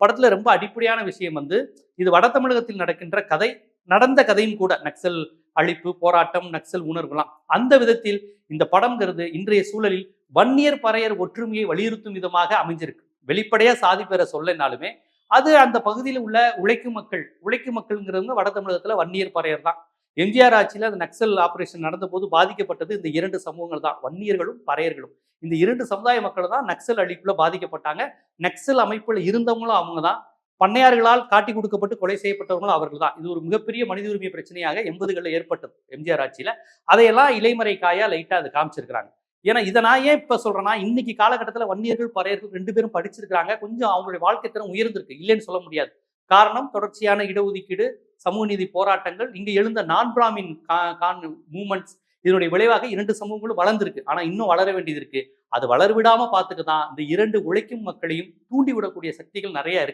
படத்துல ரொம்ப அடிப்படையான விஷயம் வந்து இது வட தமிழகத்தில் நடக்கின்ற கதை நடந்த கதையும் கூட நக்சல் அழிப்பு போராட்டம் நக்சல் உணர்வுலாம். அந்த விதத்தில் இந்த படம்ங்கிறது இன்றைய சூழலில் வன்னியர் பறையர் ஒற்றுமையை வலியுறுத்தும் விதமாக அமைஞ்சிருக்கு. வெளிப்படையா சாதி பெற சொல்லனாலுமே அது அந்த பகுதியில் உள்ள உழைக்கும் மக்கள் உழைக்கும் மக்கள்ங்கிறவங்க வட தமிழகத்துல வன்னியர் பறையர் தான். எம்ஜிஆர் ஆட்சியில் அந்த நக்சல் ஆபரேஷன் நடந்தபோது பாதிக்கப்பட்டது இந்த இரண்டு சமூகங்கள் தான். வன்னியர்களும் பறையர்களும். இந்த இரண்டு சமுதாய மக்கள் தான் நக்சல் அழிப்புல பாதிக்கப்பட்டாங்க. நக்சல் அமைப்பில் இருந்தவங்களும் அவங்க தான். பண்ணையார்களால் காட்டி கொடுக்கப்பட்டு கொலை செய்யப்பட்டவங்களும் அவர்கள் தான். இது ஒரு மிகப்பெரிய மனித உரிமை பிரச்சனையாக எண்பதுகளில் ஏற்பட்டது எம்ஜிஆர் ஆட்சியில. அதையெல்லாம் இலைமறை காயா லைட்டாக அது காமிச்சிருக்கிறாங்க. ஏன்னா இதை நான் ஏன் இப்ப சொல்றேன்னா இன்னைக்கு காலகட்டத்தில் வன்னியர்கள் பறையர்கள் ரெண்டு பேரும் படிச்சிருக்கிறாங்க. கொஞ்சம் அவங்களுடைய வாழ்க்கை திறன் உயர்ந்திருக்கு. இல்லைன்னு சொல்ல முடியாது. காரணம் தொடர்ச்சியான இடஒதுக்கீடு சமூக நீதி போராட்டங்கள் இங்கே எழுந்த நான் பிராமின் கான் மூமெண்ட்ஸ் இதனுடைய விளைவாக இரண்டு சமூகங்களும் வளர்ந்துருக்கு. ஆனா இன்னும் வளர வேண்டியது இருக்கு. அது வளர்விடாம பார்த்துக்க தான் இந்த இரண்டு உழைக்கும் மக்களையும் தூண்டி விடக்கூடிய சக்திகள் நிறைய இருக்கு.